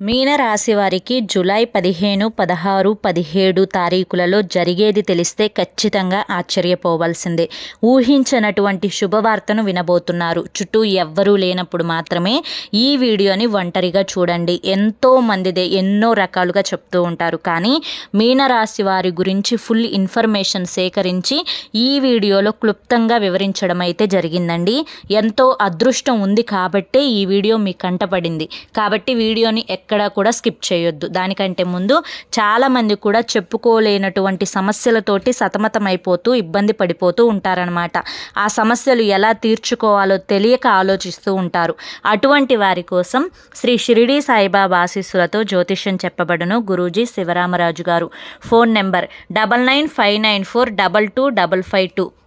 మీనరాశి వారికి జూలై పదిహేను పదహారు పదిహేడు తారీఖులలో జరిగేది తెలిస్తే ఖచ్చితంగా ఆశ్చర్యపోవాల్సిందే. ఊహించనటువంటి శుభవార్తను వినబోతున్నారు. చుట్టూ ఎవ్వరూ లేనప్పుడు మాత్రమే ఈ వీడియోని ఒంటరిగా చూడండి. ఎంతో మందిదే ఎన్నో రకాలుగా చెప్తూ ఉంటారు. కానీ మీనరాశి వారి గురించి ఫుల్ ఇన్ఫర్మేషన్ సేకరించి ఈ వీడియోలో క్లుప్తంగా వివరించడం అయితే జరిగిందండి. ఎంతో అదృష్టం ఉంది కాబట్టే ఈ వీడియో మీ కంటపడింది కాబట్టి వీడియోని ఎక్కడా కూడా స్కిప్ చేయొద్దు. దానికంటే ముందు చాలామంది కూడా చెప్పుకోలేనటువంటి సమస్యలతోటి సతమతమైపోతూ ఇబ్బంది పడిపోతూ ఉంటారనమాట ఆ సమస్యలు ఎలా తీర్చుకోవాలో తెలియక ఆలోచిస్తూ ఉంటారు. అటువంటి వారి కోసం శ్రీ షిరిడి సాయిబాబా ఆశీస్సులతో జ్యోతిష్యం చెప్పబడును గురూజీ శివరామరాజు గారు. Phone number double nine five nine four double two double five two.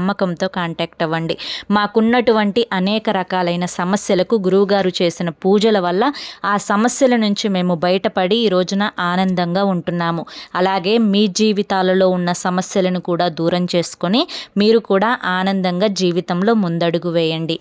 నమ్మకంతో కాంటాక్ట్ అవ్వండి. మాకున్నటువంటి అనేక రకాలైన సమస్యలకు గురువుగారు చేసిన పూజల వల్ల ఆ సమస్యల నుంచి మేము బయటపడి ఈ రోజున ఆనందంగా ఉంటున్నాము. అలాగే మీ జీవితాలలో ఉన్న సమస్యలను కూడా దూరం చేసుకొని మీరు కూడా ఆనందంగా జీవితంలో ముందడుగు వేయండి.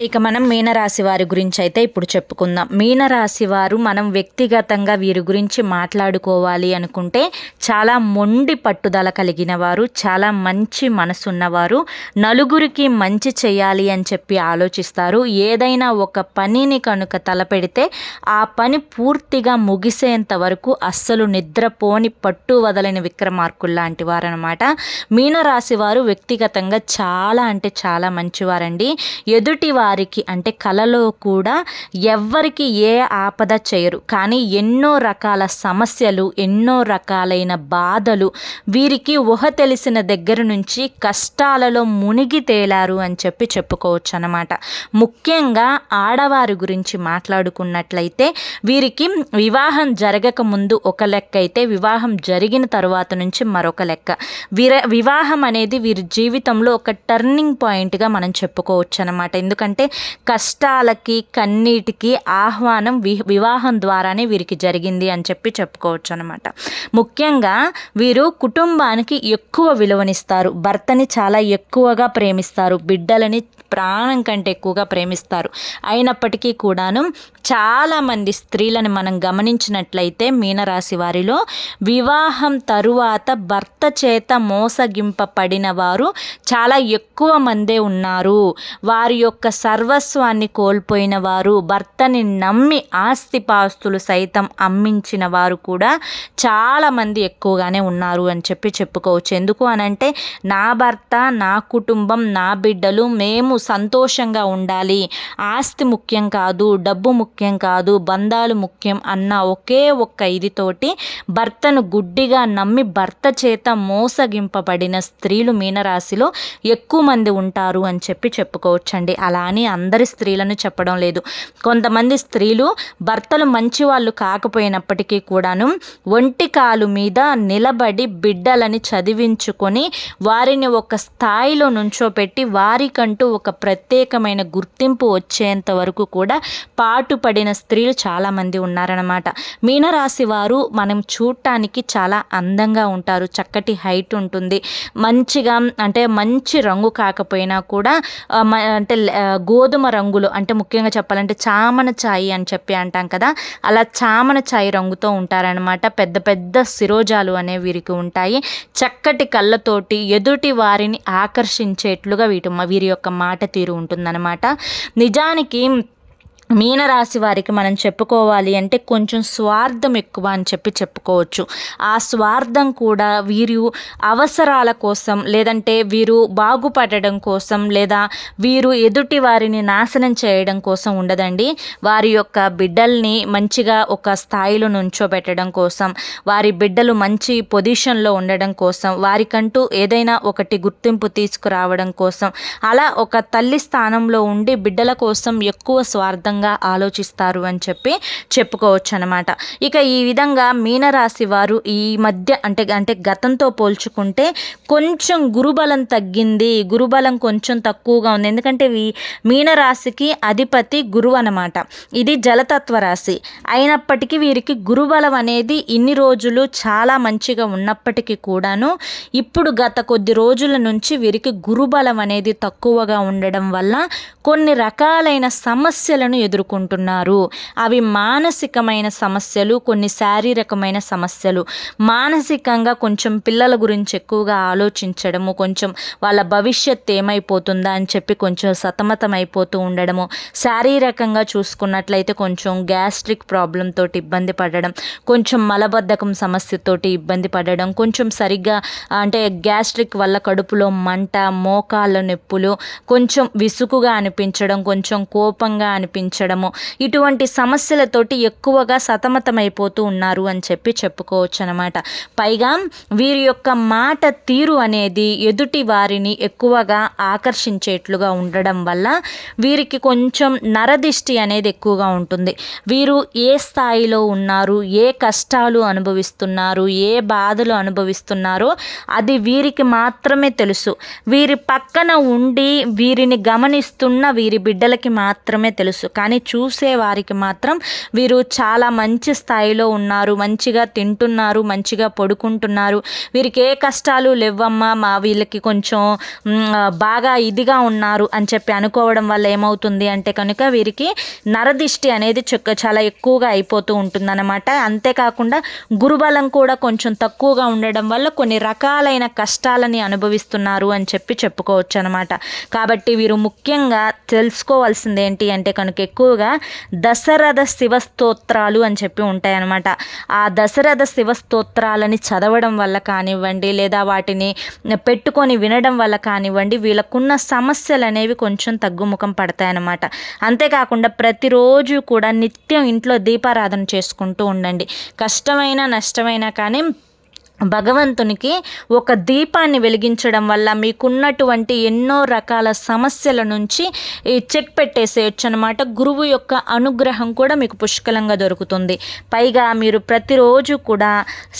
ఇక మనం మీనరాశి వారి గురించి అయితే ఇప్పుడు చెప్పుకుందాం. మీనరాశి వారు మనం వ్యక్తిగతంగా వీరి గురించి మాట్లాడుకోవాలి అనుకుంటే చాలా మొండి పట్టుదల కలిగిన వారు చాలా మంచి మనసున్నవారు నలుగురికి మంచి చేయాలి అని చెప్పి ఆలోచిస్తారు. ఏదైనా ఒక పనిని కనుక తలపెడితే ఆ పని పూర్తిగా ముగిసేంత వరకు అస్సలు నిద్రపోని పట్టు వదలని విక్రమార్కులు లాంటి వారనమాట మీనరాశి వారు వ్యక్తిగతంగా చాలా అంటే చాలా మంచివారండి. ఎదుటి వారికి అంటే కళలో కూడా ఎవ్వరికి ఏ ఆపద చేయరు. కానీ ఎన్నో రకాల సమస్యలు ఎన్నో రకాలైన బాధలు వీరికి ఊహ తెలిసిన దగ్గర నుంచి కష్టాలలో మునిగి తేలారు అని చెప్పి చెప్పుకోవచ్చు అనమాట ముఖ్యంగా ఆడవారి గురించి మాట్లాడుకున్నట్లయితే వీరికి వివాహం జరగక ముందు ఒక లెక్క అయితే వివాహం జరిగిన తరువాత నుంచి మరొక లెక్క. వీర వివాహం అనేది వీరి జీవితంలో ఒక టర్నింగ్ పాయింట్గా మనం చెప్పుకోవచ్చు అనమాట ఎందుకంటే కష్టాలకి కన్నీటికి ఆహ్వానం వి వివాహం ద్వారానే వీరికి జరిగింది అని చెప్పి చెప్పుకోవచ్చు అనమాట ముఖ్యంగా వీరు కుటుంబానికి ఎక్కువ విలువనిస్తారు. భర్తని చాలా ఎక్కువగా ప్రేమిస్తారు. బిడ్డలని ప్రాణం కంటే ఎక్కువగా ప్రేమిస్తారు. అయినప్పటికీ కూడాను చాలామంది స్త్రీలను మనం గమనించినట్లయితే మీనరాశి వారిలో వివాహం తరువాత భర్త చేత మోసగింపబడిన వారు చాలా ఎక్కువ మందే ఉన్నారు. వారి యొక్క సర్వస్వాన్ని కోల్పోయిన వారు భర్తని నమ్మి ఆస్తిపాస్తులు సైతం అమ్మించిన వారు కూడా చాలామంది ఎక్కువగానే ఉన్నారు అని చెప్పి చెప్పుకోవచ్చు. ఎందుకు అనంటే నా భర్త నా కుటుంబం నా బిడ్డలు మేము సంతోషంగా ఉండాలి. ఆస్తి ముఖ్యం కాదు డబ్బు ముఖ్యం కాదు బంధాలు ముఖ్యం అన్న ఒకే ఒక్క ఇదితోటి భర్తను గుడ్డిగా నమ్మి భర్త చేత మోసగింపబడిన స్త్రీలు మీనరాశిలో ఎక్కువ మంది ఉంటారు అని చెప్పి చెప్పుకోవచ్చండి. అలా అని అందరి స్త్రీలను చెప్పడం లేదు. కొంతమంది స్త్రీలు భర్తలు మంచి వాళ్ళు కాకపోయినప్పటికీ కూడాను ఒంటి కాలు మీద నిలబడి బిడ్డలని చదివించుకొని వారిని ఒక స్థాయిలో నుంచోపెట్టి వారికంటూ ఒక ప్రత్యేకమైన గుర్తింపు వచ్చేంత వరకు కూడా పాటుపడిన స్త్రీలు చాలామంది ఉన్నారనమాట మీనరాశి వారు మనం చూడటానికి చాలా అందంగా ఉంటారు చక్కటి హైట్ ఉంటుంది. మంచిగా అంటే మంచి రంగు కాకపోయినా కూడా అంటే గోధుమ రంగులు అంటే ముఖ్యంగా చెప్పాలంటే చామన ఛాయి అని చెప్పి అంటాం కదా అలా చామన ఛాయి రంగుతో ఉంటారనమాట పెద్ద పెద్ద శిరోజాలు అనే వీరికి ఉంటాయి. చక్కటి కళ్ళతోటి ఎదుటి వారిని ఆకర్షించేట్లుగా వీటి వీరి యొక్క మాట తీరు ఉంటుందన్నమాట. నిజానికి మీనరాశి వారికి మనం చెప్పుకోవాలి అంటే కొంచెం స్వార్థం ఎక్కువ అని చెప్పి చెప్పుకోవచ్చు. ఆ స్వార్థం కూడా వీరు అవసరాల కోసం లేదంటే వీరు బాగుపడడం కోసం లేదా వీరు ఎదుటి వారిని నాశనం చేయడం కోసం ఉండదండి. వారి యొక్క బిడ్డల్ని మంచిగా ఒక స్థాయిలో నుంచోబెట్టడం కోసం వారి బిడ్డలు మంచి పొజిషన్లో ఉండడం కోసం వారికంటూ ఏదైనా ఒకటి గుర్తింపు తీసుకురావడం కోసం అలా ఒక తల్లి స్థానంలో ఉండి బిడ్డల కోసం ఎక్కువ స్వార్థం విధంగా ఆలోచిస్తారు అని చెప్పి చెప్పుకోవచ్చు అనమాట ఇక ఈ విధంగా మీనరాశి వారు ఈ మధ్య అంటే అంటే గతంతో పోల్చుకుంటే కొంచెం గురుబలం తగ్గింది. గురుబలం కొంచెం తక్కువగా ఉంది. ఎందుకంటే ఈ మీనరాశికి అధిపతి గురువు అనమాట ఇది జలతత్వ రాశి. అయినప్పటికీ వీరికి గురుబలం అనేది ఇన్ని రోజులు చాలా మంచిగా ఉన్నప్పటికీ కూడాను ఇప్పుడు గత కొద్ది రోజుల నుంచి వీరికి గురుబలం అనేది తక్కువగా ఉండడం వల్ల కొన్ని రకాలైన సమస్యలను ఎదుర్కొంటున్నారు. అవి మానసికమైన సమస్యలు కొన్ని శారీరకమైన సమస్యలు. మానసికంగా కొంచెం పిల్లల గురించి ఎక్కువగా ఆలోచించడము కొంచెం వాళ్ళ భవిష్యత్ ఏమైపోతుందా అని చెప్పి కొంచెం సతమతం అయిపోతూ ఉండడము. శారీరకంగా చూసుకున్నట్లయితే కొంచెం గ్యాస్ట్రిక్ ప్రాబ్లం తోటి ఇబ్బంది పడడం కొంచెం మలబద్ధకం సమస్యతోటి ఇబ్బంది పడడం కొంచెం సరిగ్గా అంటే గ్యాస్ట్రిక్ వల్ల కడుపులో మంట మోకాళ్ళ నొప్పులు కొంచెం విసుగుగా అనిపించడం కొంచెం కోపంగా అనిపించడము ఇటువంటి సమస్యలతోటి ఎక్కువగా సతమతమైపోతూ ఉన్నారు అని చెప్పి చెప్పుకోవచ్చు అనమాట పైగా వీరి యొక్క మాట తీరు అనేది ఎదుటి వారిని ఎక్కువగా ఆకర్షించేట్లుగా ఉండడం వల్ల వీరికి కొంచెం నరదిష్టి అనేది ఎక్కువగా ఉంటుంది. వీరు ఏ స్థాయిలో ఉన్నారు ఏ కష్టాలు అనుభవిస్తున్నారు ఏ బాధలు అనుభవిస్తున్నారో అది వీరికి మాత్రమే తెలుసు. వీరి పక్కన ఉండి వీరిని గమనిస్తున్న వీరి బిడ్డలకి మాత్రమే తెలుసు. కానీ చూసే వారికి మాత్రం వీరు చాలా మంచి స్థాయిలో ఉన్నారు మంచిగా తింటున్నారు మంచిగా పడుకుంటున్నారు. వీరికి ఏ కష్టాలు లేవమ్మా మా వీళ్ళకి కొంచెం బాగా ఇదిగా ఉన్నారు అని చెప్పి అనుకోవడం వల్ల ఏమవుతుంది అంటే కనుక వీరికి నరదిష్టి అనేది చెక్క చాలా ఎక్కువగా అయిపోతూ ఉంటుందన్నమాట. అంతేకాకుండా గురుబలం కూడా కొంచెం తక్కువగా ఉండడం వల్ల కొన్ని రకాలైన కష్టాలని అనుభవిస్తున్నారు అని చెప్పి చెప్పుకోవచ్చు అనమాట కాబట్టి వీరు ముఖ్యంగా తెలుసుకోవాల్సింది ఏంటి అంటే కనుక ఎక్కువగా దశరథ శివస్తోత్రాలు అని చెప్పి ఉంటాయన్నమాట. ఆ దశరథ శివస్తోత్రాలని చదవడం వల్ల కానివ్వండి లేదా వాటిని పెట్టుకొని వినడం వల్ల కానివ్వండి వీళ్ళకున్న సమస్యలు అనేవి కొంచెం తగ్గుముఖం పడతాయన్నమాట. అంతేకాకుండా ప్రతిరోజు కూడా నిత్యం ఇంట్లో దీపారాధన చేసుకుంటూ ఉండండి. కష్టమైన నష్టమైనా కానీ భగవంతునికి ఒక దీపాన్ని వెలిగించడం వల్ల మీకున్నటువంటి ఎన్నో రకాల సమస్యల నుంచి చెక్ పెట్టేసేయచ్చు అనమాట గురువు యొక్క అనుగ్రహం కూడా మీకు పుష్కలంగా దొరుకుతుంది. పైగా మీరు ప్రతిరోజు కూడా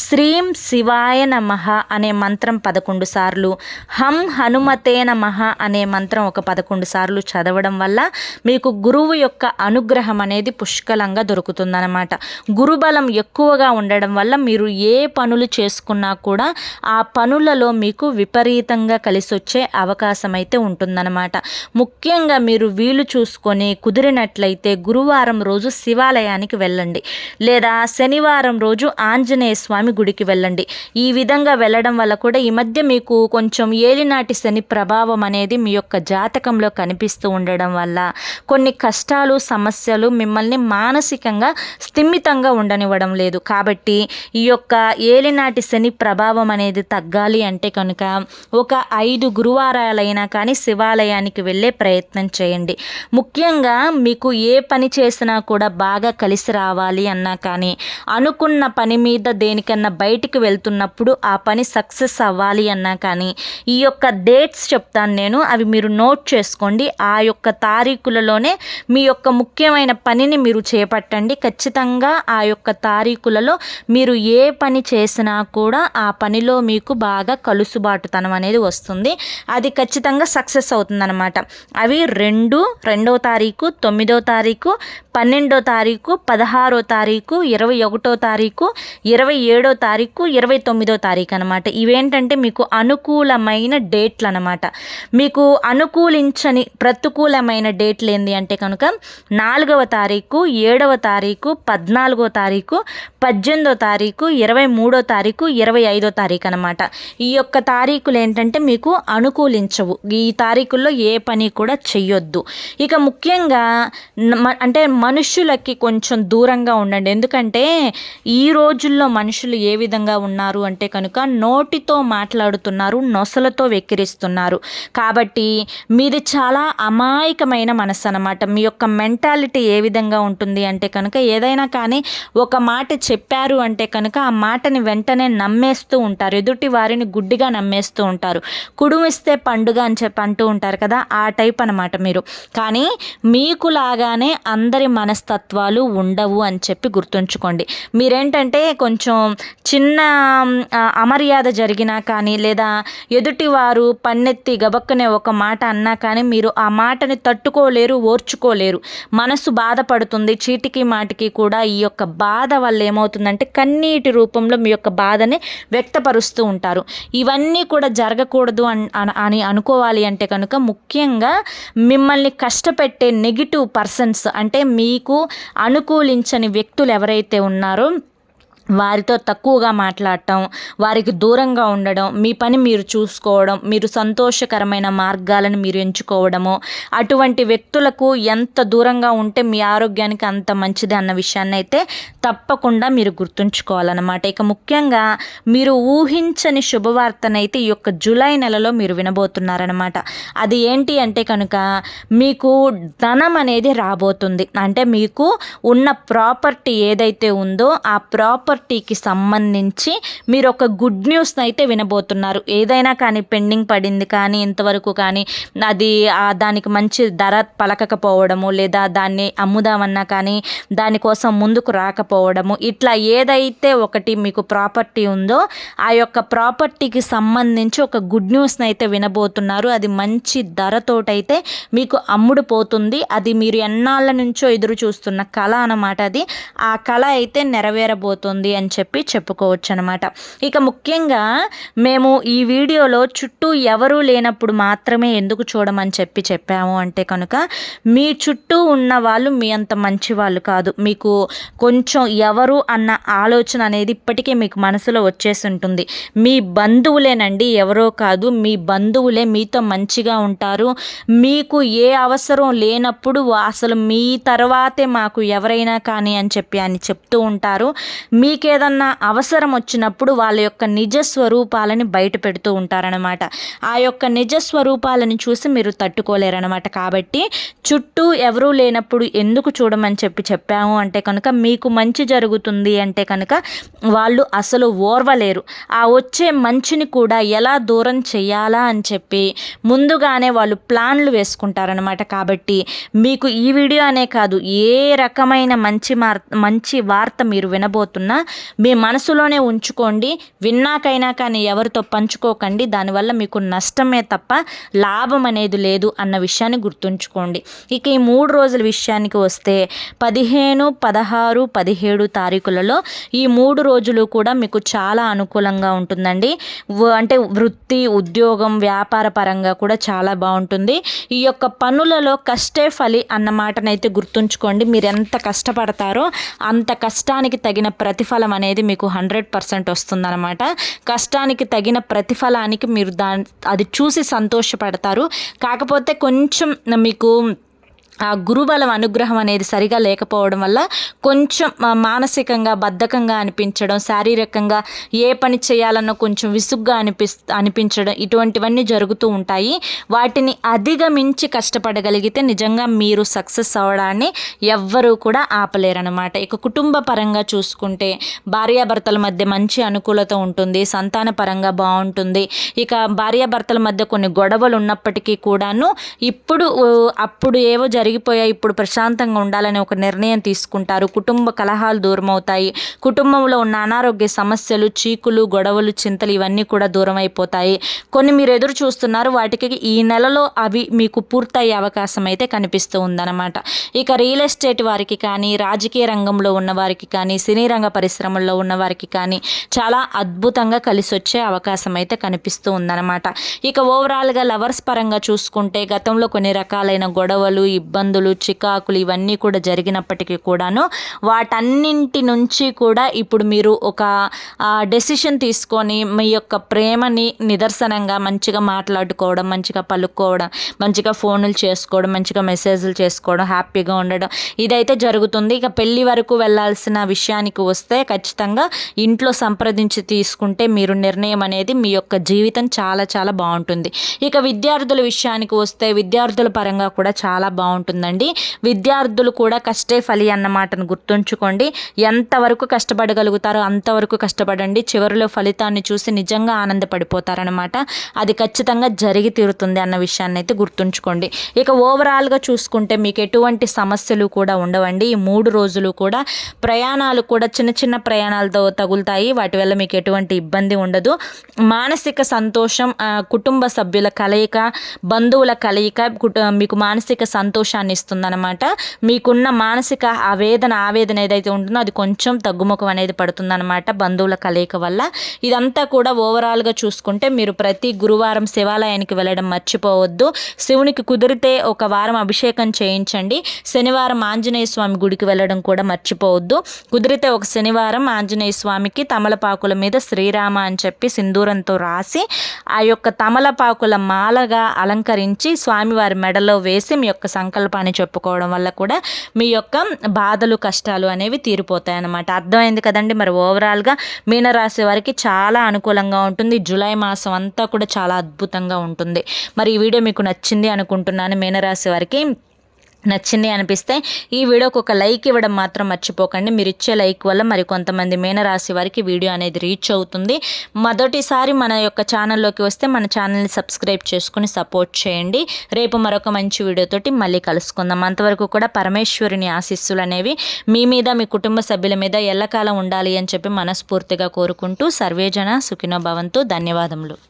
శ్రీం శివాయ నమః అనే మంత్రం పదకొండు సార్లు హం హనుమతే నమః అనే మంత్రం ఒక పదకొండు సార్లు చదవడం వల్ల మీకు గురువు యొక్క అనుగ్రహం అనేది పుష్కలంగా దొరుకుతుందన్నమాట. గురుబలం ఎక్కువగా ఉండడం వల్ల మీరు ఏ పనులు చేసుకున్నా కూడా ఆ పనులలో మీకు విపరీతంగా కలిసి వచ్చే అవకాశం అయితే ఉంటుందన్నమాట. ముఖ్యంగా మీరు వీలు చూసుకొని కుదిరినట్లయితే గురువారం రోజు శివాలయానికి వెళ్ళండి. లేదా శనివారం రోజు ఆంజనేయ స్వామి గుడికి వెళ్ళండి. ఈ విధంగా వెళ్ళడం వల్ల కూడా ఈ మధ్య మీకు కొంచెం ఏలినాటి శని ప్రభావం అనేది మీ యొక్క జాతకంలో కనిపిస్తూ ఉండడం వల్ల కొన్ని కష్టాలు సమస్యలు మిమ్మల్ని మానసికంగా స్థిమితంగా ఉండనివ్వడం లేదు. కాబట్టి ఈ యొక్క ఏలినాటి శని ప్రభావం అనేది తగ్గాలి అంటే కనుక ఒక ఐదు గురువారాలైనా కానీ శివాలయానికి వెళ్ళే ప్రయత్నం చేయండి. ముఖ్యంగా మీకు ఏ పని చేసినా కూడా బాగా కలిసి రావాలి అన్నా కానీ అనుకున్న పని మీద దేనికన్నా బయటికి వెళ్తున్నప్పుడు ఆ పని సక్సెస్ అవ్వాలి అన్నా కానీ ఈ యొక్క డేట్స్ చెప్తాను నేను అవి మీరు నోట్ చేసుకోండి. ఆ యొక్క తారీఖులలోనే మీ యొక్క ముఖ్యమైన పనిని మీరు చేపట్టండి. ఖచ్చితంగా ఆ యొక్క తారీఖులలో మీరు ఏ పని చేసినా కూడా కూడా ఆ పనిలో మీకు బాగా కలుసుబాటుతనం అనేది వస్తుంది. అది ఖచ్చితంగా సక్సెస్ అవుతుందన్నమాట. అవి రెండు రెండో తారీఖు తొమ్మిదో తారీఖు పన్నెండో తారీఖు పదహారో తారీఖు ఇరవై ఒకటో తారీఖు ఇరవై ఏడో తారీఖు ఇరవై తొమ్మిదో తారీఖు అనమాట ఇవేంటంటే మీకు అనుకూలమైన డేట్లు అనమాట మీకు అనుకూలించని ప్రతికూలమైన డేట్లు ఏంటి అంటే కనుక నాలుగవ తారీఖు ఏడవ తారీఖు పద్నాలుగో తారీఖు పద్దెనిమిదో తారీఖు ఇరవై మూడో తారీఖు ఇరవై ఐదో తారీఖు అనమాట ఈ యొక్క తారీఖులు ఏంటంటే మీకు అనుకూలించవు. ఈ తారీఖుల్లో ఏ పని కూడా చెయ్యొద్దు. ఇక ముఖ్యంగా అంటే మనుషులకి కొంచెం దూరంగా ఉండండి. ఎందుకంటే ఈ రోజుల్లో మనుషులు ఏ విధంగా ఉన్నారు అంటే కనుక నోటితో మాట్లాడుతున్నారు నొసలతో వెక్కిరిస్తున్నారు. కాబట్టి మీది చాలా అమాయకమైన మనసు అనమాట మీ యొక్క మెంటాలిటీ ఏ విధంగా ఉంటుంది అంటే కనుక ఏదైనా కానీ ఒక మాట చెప్పారు అంటే కనుక ఆ మాటని వెంటనే నమ్మేస్తూ ఉంటారు. ఎదుటి వారిని గుడ్డిగా నమ్మేస్తూ ఉంటారు. కుడుమిస్తే పండుగ అని చెప్పి అంటూ ఉంటారు కదా ఆ టైప్ అనమాట మీరు. కానీ మీకు లాగానే అందరి మనస్తత్వాలు ఉండవు అని చెప్పి గుర్తుంచుకోండి. మీరేంటంటే కొంచెం చిన్న అమర్యాద జరిగినా కానీ లేదా ఎదుటివారు పన్నెత్తి గబక్కనే ఒక మాట అన్నా కానీ మీరు ఆ మాటని తట్టుకోలేరు ఓర్చుకోలేరు. మనసు బాధపడుతుంది చీటికి మాటికి కూడా ఈ యొక్క బాధ వల్ల ఏమవుతుందంటే కన్నీటి రూపంలో మీ యొక్క బాధని వ్యక్తపరుస్తూ ఉంటారు. ఇవన్నీ కూడా జరగకూడదు అని అనుకోవాలి అంటే కనుక ముఖ్యంగా మిమ్మల్ని కష్టపెట్టే నెగిటివ్ పర్సన్స్ అంటే మీకు అనుకూలించని వ్యక్తులు ఎవరైతే ఉన్నారో వారితో తక్కువగా మాట్లాడటం వారికి దూరంగా ఉండడం మీ పని మీరు చూసుకోవడం మీరు సంతోషకరమైన మార్గాలను మీరు ఎంచుకోవడము అటువంటి వ్యక్తులకు ఎంత దూరంగా ఉంటే మీ ఆరోగ్యానికి అంత మంచిది అన్న విషయాన్ని అయితే తప్పకుండా మీరు గుర్తుంచుకోవాలన్నమాట. ఇక ముఖ్యంగా మీరు ఊహించని శుభవార్తనైతే ఈ యొక్క జూలై నెలలో మీరు వినబోతున్నారనమాట అది ఏంటి అంటే కనుక మీకు ధనం అనేది రాబోతుంది. అంటే మీకు ఉన్న ప్రాపర్టీ ఏదైతే ఉందో ఆ ప్రాపర్టీకి సంబంధించి మీరు ఒక గుడ్ న్యూస్ని అయితే వినబోతున్నారు. ఏదైనా కానీ పెండింగ్ పడింది కానీ ఇంతవరకు కానీ అది దానికి మంచి ధర పలకకపోవడము లేదా దాన్ని అమ్ముదామన్నా కానీ దానికోసం ముందుకు రాకపోవడము ఇట్లా ఏదైతే ఒకటి మీకు ప్రాపర్టీ ఉందో ఆ యొక్క ప్రాపర్టీకి సంబంధించి ఒక గుడ్ న్యూస్ని అయితే వినబోతున్నారు. అది మంచి ధరతోటైతే మీకు అమ్ముడు పోతుంది. అది మీరు ఎన్నాళ్ళ నుంచో ఎదురు చూస్తున్న కళ అన్నమాట అది. ఆ కళ అయితే నెరవేరబోతుంది. అని చెప్పి చెప్పుకోవచ్చు అనమాట ఇక ముఖ్యంగా మేము ఈ వీడియోలో చుట్టూ ఎవరూ లేనప్పుడు మాత్రమే ఎందుకు చూడమని చెప్పి చెప్పాము అంటే కనుక మీ చుట్టూ ఉన్న వాళ్ళు మీ అంత మంచి వాళ్ళు కాదు. మీకు కొంచెం ఎవరు అన్న ఆలోచన అనేది ఇప్పటికే మీకు మనసులో వచ్చేసి ఉంటుంది మీ బంధువులేనండి ఎవరో కాదు. మీ బంధువులే మీతో మంచిగా ఉంటారు. మీకు ఏ అవసరం లేనప్పుడు అసలు మీ తర్వాతే మాకు ఎవరైనా కానీ అని చెప్పి అని చెప్తూ ఉంటారు. మీ మీకేదన్నా అవసరం వచ్చినప్పుడు వాళ్ళ యొక్క నిజ స్వరూపాలని బయట పెడుతూ ఉంటారనమాట ఆ యొక్క నిజ స్వరూపాలను చూసి మీరు తట్టుకోలేరనమాట కాబట్టి చుట్టూ ఎవరూ లేనప్పుడు ఎందుకు చూడమని చెప్పి చెప్పాము అంటే కనుక మీకు మంచి జరుగుతుంది అంటే కనుక వాళ్ళు అసలు ఓర్వలేరు. ఆ వచ్చే మంచిని కూడా ఎలా దూరం చేయాలా అని చెప్పి ముందుగానే వాళ్ళు ప్లాన్లు వేసుకుంటారనమాట కాబట్టి మీకు ఈ వీడియో అనే కాదు ఏ రకమైన మంచి మార్ మంచి వార్త మీరు వినబోతున్నా మీ మనసులోనే ఉంచుకోండి. విన్నాకైనా కానీ ఎవరితో పంచుకోకండి. దానివల్ల మీకు నష్టమే తప్ప లాభం అనేది లేదు అన్న విషయాన్ని గుర్తుంచుకోండి. ఇక ఈ మూడు రోజుల విషయానికి వస్తే పదిహేను పదహారు పదిహేడు తారీఖులలో ఈ మూడు రోజులు కూడా మీకు చాలా అనుకూలంగా ఉంటుందండి. వ- అంటే వృత్తి ఉద్యోగం వ్యాపార పరంగా కూడా చాలా బాగుంటుంది. ఈ యొక్క పనులలో కష్టే ఫలి అన్న మాటనైతే గుర్తుంచుకోండి. మీరు ఎంత కష్టపడతారో అంత కష్టానికి తగిన ప్రతిఫలం అనేది మీకు హండ్రెడ్ పర్సెంట్ వస్తుందన్నమాట. కష్టానికి తగిన ప్రతిఫలానికి మీరు దాని అది చూసి సంతోషపడతారు. కాకపోతే కొంచెం మీకు ఆ గురుబలం అనుగ్రహం అనేది సరిగా లేకపోవడం వల్ల కొంచెం మానసికంగా బద్ధకంగా అనిపించడం శారీరకంగా ఏ పని చేయాలన్నా కొంచెం విసుగ్గా అనిపిస్ అనిపించడం ఇటువంటివన్నీ జరుగుతూ ఉంటాయి. వాటిని అధిగమించి కష్టపడగలిగితే నిజంగా మీరు సక్సెస్ అవ్వడాన్ని ఎవ్వరూ కూడా ఆపలేరనమాట ఇక కుటుంబ పరంగా చూసుకుంటే భార్యాభర్తల మధ్య మంచి అనుకూలత ఉంటుంది సంతాన పరంగా బాగుంటుంది. ఇక భార్యాభర్తల మధ్య కొన్ని గొడవలు ఉన్నప్పటికీ కూడాను ఇప్పుడు అప్పుడు ఏవో జరిగిపోయాయి ఇప్పుడు ప్రశాంతంగా ఉండాలని ఒక నిర్ణయం తీసుకుంటారు. కుటుంబ కలహాలు దూరం అవుతాయి కుటుంబంలో ఉన్న అనారోగ్య సమస్యలు చీకులు గొడవలు చింతలు ఇవన్నీ కూడా దూరం అయిపోతాయి కొన్ని మీరు ఎదురు చూస్తున్నారు వాటికి ఈ నెలలో అవి మీకు పూర్తయ్యే అవకాశం అయితే కనిపిస్తూ ఉందన్నమాట. ఇక రియల్ ఎస్టేట్ వారికి కానీ రాజకీయ రంగంలో ఉన్న వారికి కానీ సినీ రంగ పరిశ్రమల్లో ఉన్న వారికి కానీ చాలా అద్భుతంగా కలిసి వచ్చే అవకాశం అయితే కనిపిస్తూ ఉందన్నమాట. ఇక ఓవరాల్గా లవర్స్ పరంగా చూసుకుంటే గతంలో కొన్ని రకాలైన గొడవలు ఇబ్బందులు చికాకులు ఇవన్నీ కూడా జరిగినప్పటికీ కూడాను వాటన్నింటి నుంచి కూడా ఇప్పుడు మీరు ఒక డెసిషన్ తీసుకొని మీ యొక్క ప్రేమని నిదర్శనంగా మంచిగా మాట్లాడుకోవడం మంచిగా పలుకోవడం మంచిగా ఫోన్లు చేసుకోవడం మంచిగా మెసేజ్లు చేసుకోవడం హ్యాపీగా ఉండడం ఇదైతే జరుగుతుంది. ఇక పెళ్ళి వరకు వెళ్ళాల్సిన విషయానికి వస్తే ఖచ్చితంగా ఇంట్లో సంప్రదించి తీసుకుంటే మీరు నిర్ణయం అనేది మీ యొక్క జీవితం చాలా చాలా బాగుంటుంది. ఇక విద్యార్థుల విషయానికి వస్తే విద్యార్థుల పరంగా కూడా చాలా బాగుంటుంది. ఉంటుందండి. విద్యార్థులు కూడా కష్టే ఫలి అన్న మాటను గుర్తుంచుకోండి. ఎంతవరకు కష్టపడగలుగుతారో అంతవరకు కష్టపడండి. చివరిలో ఫలితాన్ని చూసి నిజంగా ఆనందపడిపోతారనమాట అది ఖచ్చితంగా జరిగి తీరుతుంది అన్న విషయాన్ని అయితే గుర్తుంచుకోండి. ఇక ఓవరాల్గా చూసుకుంటే మీకు ఎటువంటి సమస్యలు కూడా ఉండవండి. ఈ మూడు రోజులు కూడా ప్రయాణాలు కూడా చిన్న చిన్న ప్రయాణాలతో తగులుతాయి. వాటి వల్ల మీకు ఎటువంటి ఇబ్బంది ఉండదు. మానసిక సంతోషం కుటుంబ సభ్యుల కలయిక బంధువుల కలయిక మీకు మానసిక సంతోషం సంతోషాన్ని ఇస్తుందన్నమాట మీకున్న మానసిక ఆవేదన ఆవేదన ఏదైతే ఉంటుందో అది కొంచెం తగ్గుముఖం అనేది పడుతుందన్నమాట బంధువుల కలయిక వల్ల. ఇదంతా కూడా ఓవరాల్గా చూసుకుంటే మీరు ప్రతి గురువారం శివాలయానికి వెళ్ళడం మర్చిపోవద్దు. శివునికి కుదిరితే ఒక వారం అభిషేకం చేయించండి. శనివారం ఆంజనేయ స్వామి గుడికి వెళ్ళడం కూడా మర్చిపోవద్దు. కుదిరితే ఒక శనివారం ఆంజనేయ స్వామికి తమలపాకుల మీద శ్రీరామ అని చెప్పి సింధూరంతో రాసి ఆ యొక్క తమలపాకుల మాలగా అలంకరించి స్వామివారి మెడలో వేసి మీ యొక్క సంకల్పాన్ని చెప్పుకోవడం వల్ల కూడా మీ యొక్క బాధలు కష్టాలు అనేవి తీరిపోతాయి అన్నమాట అర్థమైంది కదండి? మరి ఓవరాల్గా మీనరాశి వారికి చాలా అనుకూలంగా ఉంటుంది. జూలై మాసం అంతా కూడా చాలా అద్భుతంగా ఉంటుంది. మరి ఈ వీడియో మీకు నచ్చింది అనుకుంటున్నాను. మీనరాశి వారికి నచ్చింది అనిపిస్తే ఈ వీడియోకి ఒక లైక్ ఇవ్వడం మాత్రం మర్చిపోకండి. మీరు ఇచ్చే లైక్ వల్ల మరి కొంతమంది మీనరాశి వారికి వీడియో అనేది రీచ్ అవుతుంది. మొదటిసారి మన యొక్క ఛానల్లోకి వస్తే మన ఛానల్ని సబ్స్క్రైబ్ చేసుకుని సపోర్ట్ చేయండి. రేపు మరొక మంచి వీడియోతోటి మళ్ళీ కలుసుకుందాం. అంతవరకు కూడా పరమేశ్వరుని ఆశీస్సులు అనేవి మీ మీద మీ కుటుంబ సభ్యుల మీద ఎల్లకాలం ఉండాలి అని చెప్పి మనస్ఫూర్తిగా కోరుకుంటూ సర్వేజన సుఖినో భవంతు. ధన్యవాదములు.